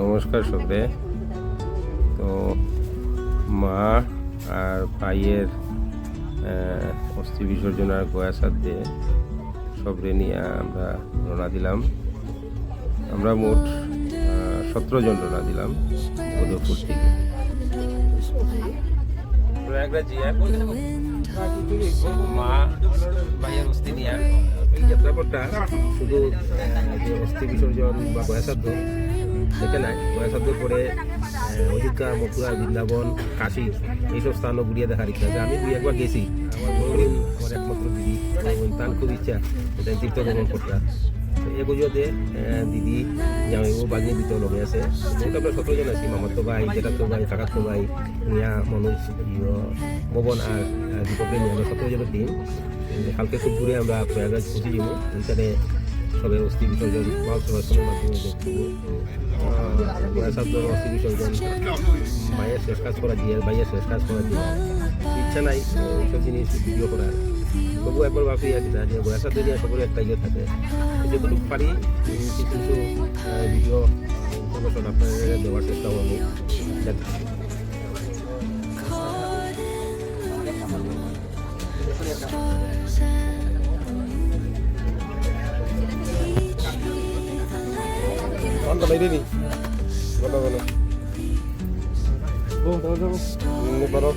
নমস্কার সবে। তো মা আর ভাইয়ের অস্থি বিসর্জন আর গয়া সাথে সবরে নিয়ে আমরা রওনা দিলাম। আমরা মোট সতেরো জন রওনা দিলাম বদরপুর থেকে। মা, ভাইয়ের অস্থি নিয়ে। যাত্রাপথটা শুধু অস্থি বিসর্জন বা গয়াসাধ্য দেখে নাই। গয়াসাধ্যর পরে আহ, অযোধ্যা মথুরা বৃন্দাবন কাশী এইসব স্থানও ঘুরিয়ে দেখার ইচ্ছা আছে। আমি দুই একবার গেছি। আমার বড়দিন আমার একমাত্র দিদি তার খুব ইচ্ছা এটা তীর্থ ভ্রমণ করতে। তো দিদি জামাই ও বাগনি দিতে লগে আছে। মোট আমরা সতেরো জন আছি মামাতো ভাই জেঠাতো ভাই কাকাতো ভাই মিয়া মনোজ পবন আর আহ, দীপকের নিয়ে আমরা সতেরো টিম কালকে খুব ঘুরে আমরা প্রয়াগরাজ পৌঁছে যাব। এখানে সবে অস্থি বিসর্জন মহাসভাসনের মাধ্যমে বয়সাব্দর অস্থি বিসর্জন মায়ের শেষ কাজ করা দিয়ে ভাইয়ের শেষ কাজ করা দিয়ে। ইচ্ছা নাই এইসব জিনিস ভিডিও করার। তবু একবার ভাবি আর না যে বয়সাব্দ নিয়ে সকলে একটা ইয়ে থাকে। যতটুকু পারি কিছু কিছু ভিডিও আপনাদের দেওয়ার চেষ্টা করব। ça m'a aidé, lui. Voilà, voilà. Bon, ça va, ça va. On est pas là.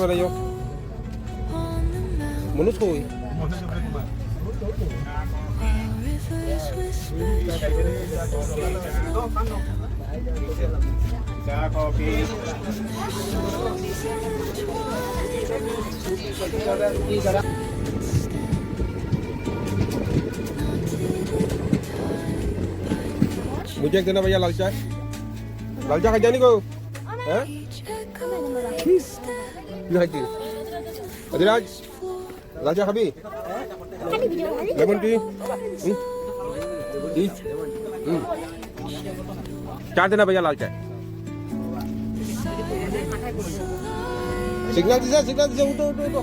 ভাল হ'ব Manus koi. मुझे एक देना भैया लाल चाय लाल चाय खा जाने को हैं? अधिराज চা খাবি? Lemon tea? চার দেনা भैया লাল চায়। সিগন্যাল দিছে সিগন্যাল দিছে উঠো উঠো উঠো।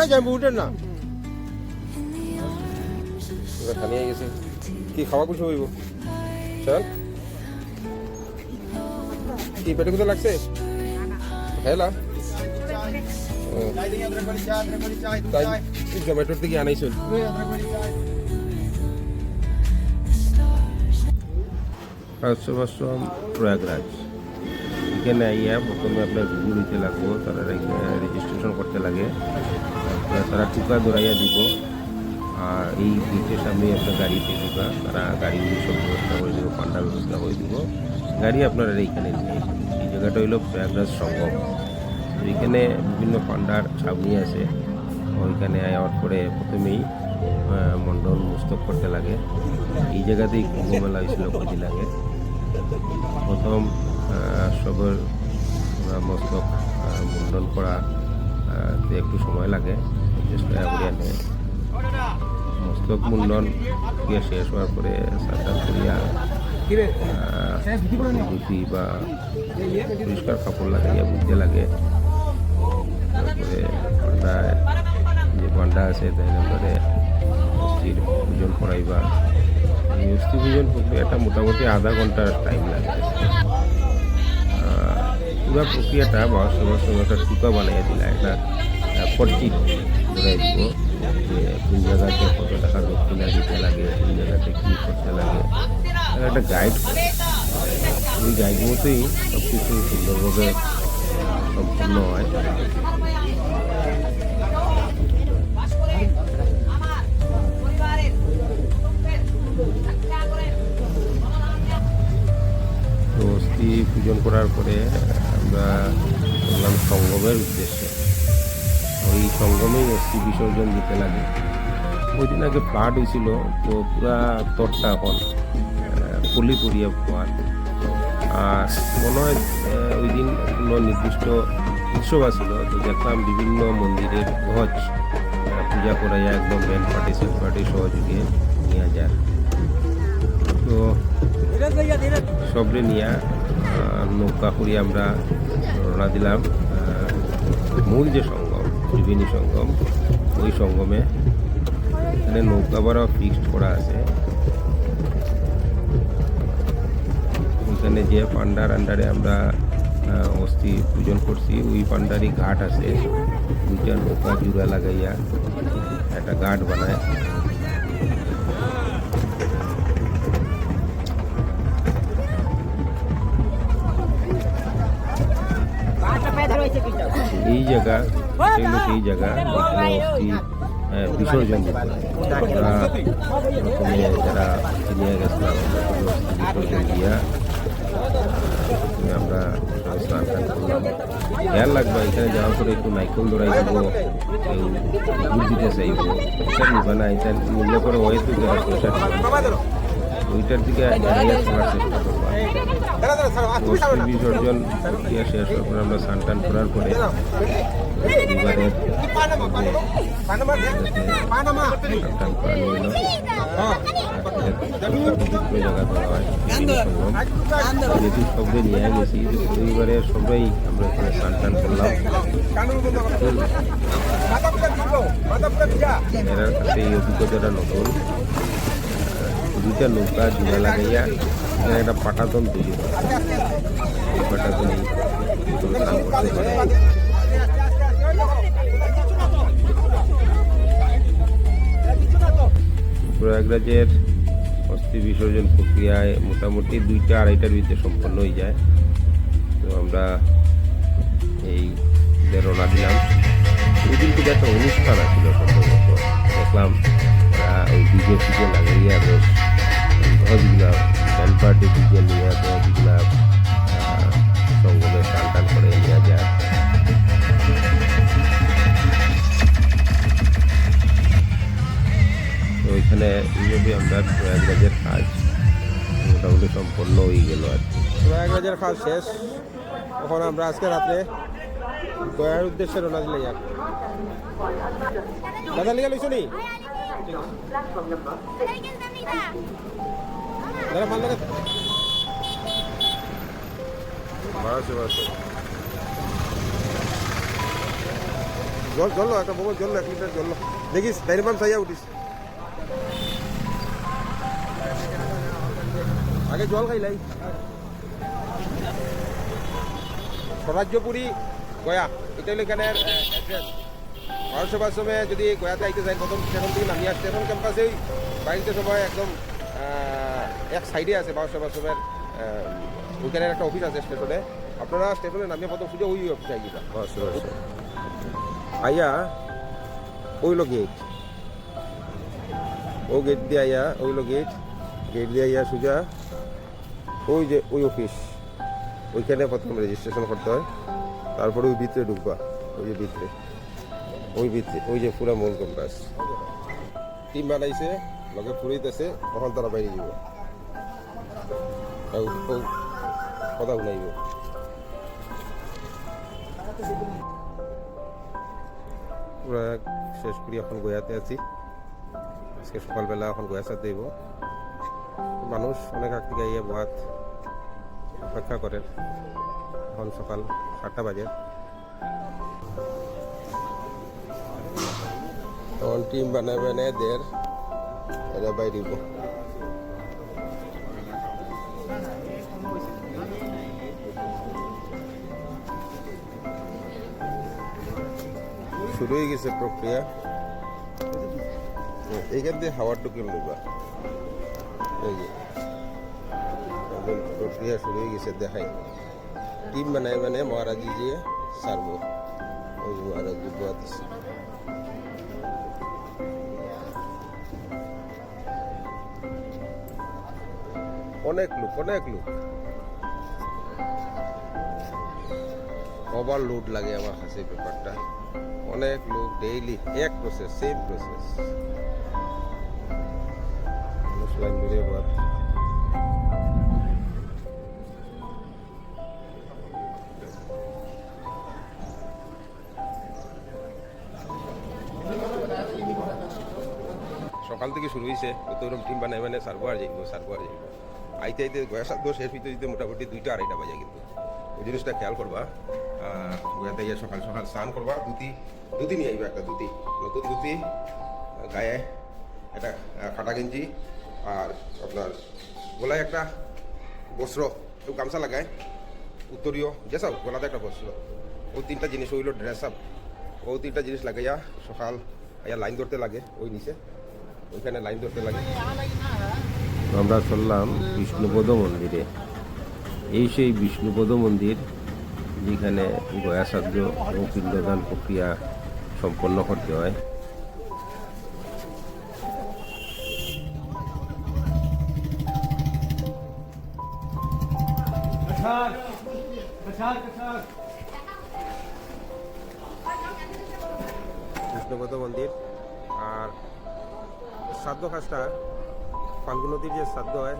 এই যাই উঠেন না। খানিয়ে গেছে। কি খাওয়া কিছু হইব? চল। কি পেটে কোথাও লাগছে? হেলা তাই জোম্যাটোর থেকে আনাইছিল পাঁচশো পাঁচশো প্রয়াগরাজ এখানে আইয়া প্রথমে আপনার গুগল দিতে লাগবো তারা রেজিস্ট্রেশন করতে লাগে তারা টুকা দৌড়াইয়া দিব আর এই ব্রিজের সামনে আপনার গাড়িতে ঢুকা তারা গাড়ি সব ব্যবস্থা করে দিব পান্ডার ব্যবস্থা করে দিব গাড়ি আপনারা এইখানে নিয়ে এই জায়গাটা হইল প্রয়াগরাজ সঙ্গম তো এখানে বিভিন্ন পান্ডার ছাউনি আছে। ওইখানে আয়ার পরে প্রথমেই আহ, মণ্ডল মুস্তক করতে লাগে। এই জায়গাতেই কুম্ভ মেলা হয়েছিল কদিন আগে। প্রথম সবের মস্তক আহ, মুন্ডন করা একটু সময় লাগে। চেষ্টা মস্তক মুন্ডন ক্রিয়া শেষ হওয়ার পরে সার্টার করিয়া ধুতি বা পরিষ্কার কাপড় লাগাইয়া বুঝতে লাগে। আছে, তাই নম্বরে অস্থির পূজন করাইবা এই অস্থি পূজন প্রক্রিয়াটা মোটামুটি আধা ঘণ্টার টাইম লাগে। পুরো প্রক্রিয়াটা বারোশো বারোশো একটা টুকা বানাইয়া দিলা। একটা পট্টি ধরাই দিব যে কোন জায়গাতে কত টাকা দক্ষিণা দিতে লাগে, কোন জায়গাতে কী করতে লাগে একটা গাইড ওই গাইড মতোই সব কিছু সুন্দরভাবে সম্পূর্ণ হয়। তো অস্থি পূজন করার পরে আমরা চললাম সঙ্গমের উদ্দেশ্যে। ওই সঙ্গমেই অস্থি বিসর্জন দিতে লাগে। ওই দিন আগে ফ্লাড হয়েছিল তো পুরা তরটা এখন পলি পড়িয়া পড়ার আর মনে হয় ওই দিন কোনো নির্দিষ্ট উৎসব আছিল তো দেখলাম বিভিন্ন মন্দিরের ধ্বজ পূজা করাইয়া একদম ব্যান্ড পার্টি সেট পার্টি সহযোগে নিয়ে যায়। তো সবরে নিয়ে নৌকা করি আমরা রওনা দিলাম। মূল যে সঙ্গম, ত্রিবেণী সঙ্গম, ওই সঙ্গমে এখানে নৌকা ভাড়া ফিক্সড করা আছে। ওইখানে যে পান্ডার আন্ডারে আমরা অস্থি পূজন করছি, ওই পান্ডারই ঘাট আছে। দুইটা নৌকা জুড়া লাগাইয়া একটা ঘাট বানায়। এই জায়গা এটা হলো সেই জায়গা অস্থি বিসর্জন দিতে আমরা প্রথমে যারা নিয়ে গেছিলাম বিসর্জন দিয়া আমরা স্নান টান করলাম। খেয়াল লাগবে, এখানে যাওয়ার পরে একটু নাইকল দৌড়াই দিব দিতে চাইব। এটা নিবা না, এটা নিলে পরে হয়তো যারা পয়সা ওইটার দিকে এড়িয়ে চলার চেষ্টা করবা অস্থি বিসর্জন শেষ হওয়ার পরে আমরা স্নান টান করার পরে স্নান টান করা যেহেতু সবাই নিয়ে গেছি পরিবারে সবাই আমরা এখানে স্নান টান করলাম এরা কাছে এই অভিজ্ঞতাটা নতুন দুইটা নৌকা জোড়া লাগাইয়া একটা পাটাতন তৈরি করে প্রয়াগরাজের অস্থি বিসর্জন প্রক্রিয়ায় মোটামুটি দুইটা আড়াইটার ভিতরে সম্পন্ন হয়ে যায়। তো আমরা এই রওনা দিলাম। ওই দিন থেকে একটা অনুষ্ঠান আছিল সম্ভবত। দেখলাম ওই ডিজে ফিজে লাগাইয়া বেশ দশগুলা ব্যান্ড পার্টি ডিজে নিয়ে দশগুলা সঙ্গমে টান টান করে নিয়ে যায় তো ওইখানে এইভাবে আমরা প্রয়াগরাজের কাজ মোটামুটি সম্পন্ন হয়ে গেল আর কি। প্রয়াগরাজের খাল শেষ। তখন আমরা আজকে রাত্রে গয়ার উদ্দেশ্যে রওনা দিলে যাক দাদা লিখে লইছো নি? দাদা মাল লাগে জল জল একটা বগল জল এক লিটার জল। দেখিস ডাইনি পাম্প চাইয়া উঠিস। আগে জল খাইলাই স্বরাজ্যপুরী গয়া। এটা হলো এখানের অ্যাড্রেস বারোশো বাসমে যদি গয়াতে আইতে যায় প্রথম স্টেশন থেকে নামিয়ে স্টেশন ক্যাম্পাসেই বাড়িতে সময় একদম এক সাইডে আছে বারোশো বাসমের ওইখানে একটা অফিস আছে স্টেশনে। আপনারা স্টেশনে নামিয়ে প্রথম সুযোগ ওই অফিসে আইবা আইয়া ওইলো গেট ও গেট দিয়ে আইয়া ওইলো গেট গেট দিয়ে আইয়া সুজা ওই যে ওই অফিস ওইখানে প্রথম রেজিস্ট্রেশন করতে হয়। তারপরে ওই ভিতরে ঢুকবা ওই যে ভিতরে। ওই ভিতরে ওই যে পুরা মূল ক্যাম্পাস টিম বানাইছে লগে ফুরাইতেছে তখন তারা বাইরে যাব আর ও কথা শুনাইব পুরা শেষ করি এখন গয়াতে আছি। আজকে সকালবেলা এখন গয়া সাথে দেব। মানুষ অনেক আগ থেকে ইয়ে বাত অপেক্ষা করেন এখন সকাল সাতটা বাজে। তখন টিম বানায় বানায় দের এরা বাইরিব শুরু হয়ে গেছে প্রক্রিয়া। এইখান দিয়ে হাওয়ার ঢুকে লইবা। এই যে প্রক্রিয়া শুরু হয়ে গেছে, দেখাই। টিম বানায় মানে মহারাজি দিয়ে সারবো। ওই যে মহারাজি বাতিছে অনেক লোক অনেক লোক। ওভারলোড লাগে আমার কাছে ব্যাপারটা। অনেক লোক ডেইলি এক প্রসেস সেম প্রসেস সকাল থেকে শুরু হয়েছে। তো ওরকম টিম বানাই মানে সারবো আর যাইব, সারবো আর যাইব। আইতে আইতে গয়া সাধ্য, শেষ হইতে হইতে মোটামুটি দুইটা আড়াইটা বাজে কিন্তু। ওই জিনিসটা খেয়াল করবা। গয়াতে গিয়ে সকাল সকাল স্নান করবা, ধুতি ধুতি নিয়ে আইবা একটা ধুতি, নতুন ধুতি, গায়ে একটা ফাটা গেঞ্জি আর আপনার গলায় একটা বস্ত্র কেউ গামছা লাগায়, উত্তরীয় যেসব গলাতে একটা বস্ত্র। ওই তিনটা জিনিস হইল ড্রেস আপ ও তিনটা জিনিস লাগাইয়া সকাল আইয়া লাইন ধরতে লাগে, ওই নিচে, ওইখানে লাইন ধরতে লাগে। আমরা চললাম বিষ্ণুপদ মন্দিরে। এই সেই বিষ্ণুপদ মন্দির যেখানে গয়া এবং পিণ্ডদান প্রক্রিয়া সম্পন্ন করতে হয়। বিষ্ণুপদ মন্দির আর শ্রাদ্ধ কাজটা ফাল্গু নদীর যে শ্রাদ্ধ হয়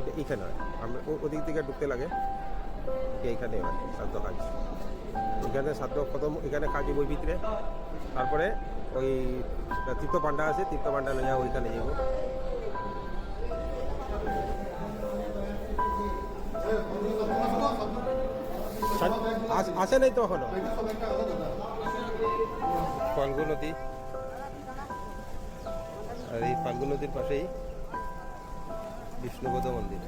এটা এইখানে হয়। আমরা ওদিক থেকে ঢুকতে লাগে। এইখানে হয় শ্রাদ্ধ কাজ। এখানে শ্রাদ্ধ প্রথম এখানে কাজ বই ভিতরে তারপরে ওই তীর্থ পান্ডা আছে তীর্থ পান্ডা লইয়া ওইখানে যাব আসে নাই তো এখনও? ফাল্গু নদী আর এই ফাল্গু নদীর পাশেই বিষ্ণুপদ মন্দির।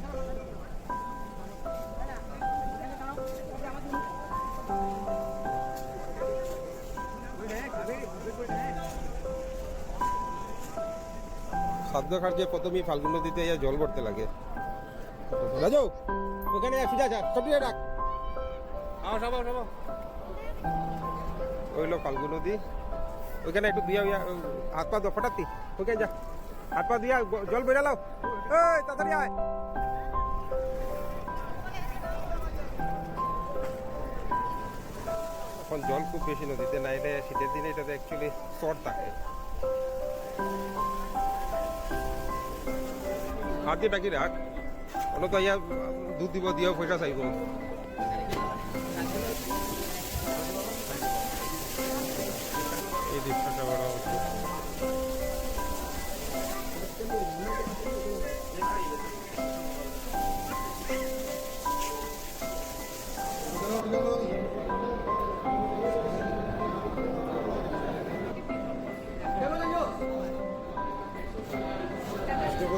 খাদ্য কার্যে প্রথমেই ফাল্গু নদীতে জল ভরতে লাগে। রাজু ওখানে সুজা যা সব দিয়ে ডাক আও সব সব ওইলো ফাল্গু নদী। ওইখানে একটু ইয়া, হাত পা দো ফটাতি। ওখানে যা। হাত পা দিয়া জল বেড়া লাও এই, তাড়াতাড়ি আয়। এখন জল খুব বেশি নদীতে না এটা শীতের দিনে এটাতে অ্যাকচুয়ালি চট থাকে। হাত দিয়ে ডাকি রাখ। অন্য ইয়া, দুধ দিব, দিয়েও পয়সা চাইব।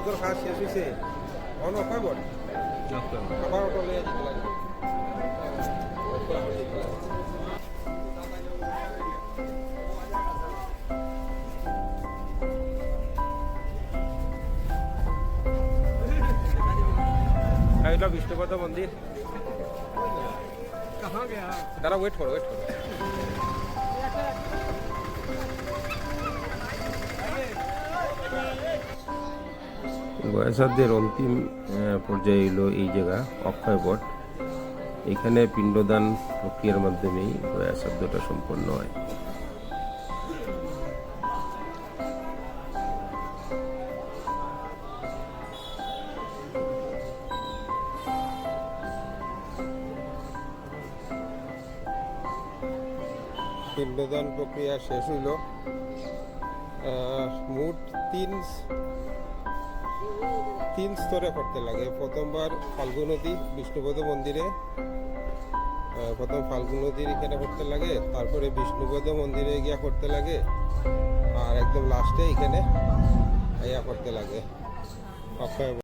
বছর খাওয়া শেষ হয়েছে অন এটা বিষ্ণুপদ মন্দির। দাঁড়া ওয়েট করো ওয়েট করো। গয়াসাধ্যের অন্তিম পর্যায়ে এলো এই জায়গা, অক্ষয় বট। এখানে পিণ্ডদান প্রক্রিয়ার মাধ্যমেই গয়াসাধ্যটা সম্পন্ন হয়। পিণ্ডদান প্রক্রিয়া শেষ হইল। মোট তিন তিন স্তরে করতে লাগে। প্রথমবার ফাল্গু নদী, বিষ্ণুপদ মন্দিরে প্রথম ফাল্গু নদীর এখানে করতে লাগে, তারপরে বিষ্ণুপদ মন্দিরে গিয়া করতে লাগে, আর একদম লাস্টে এখানে ইয়া করতে লাগে। অক্ষয়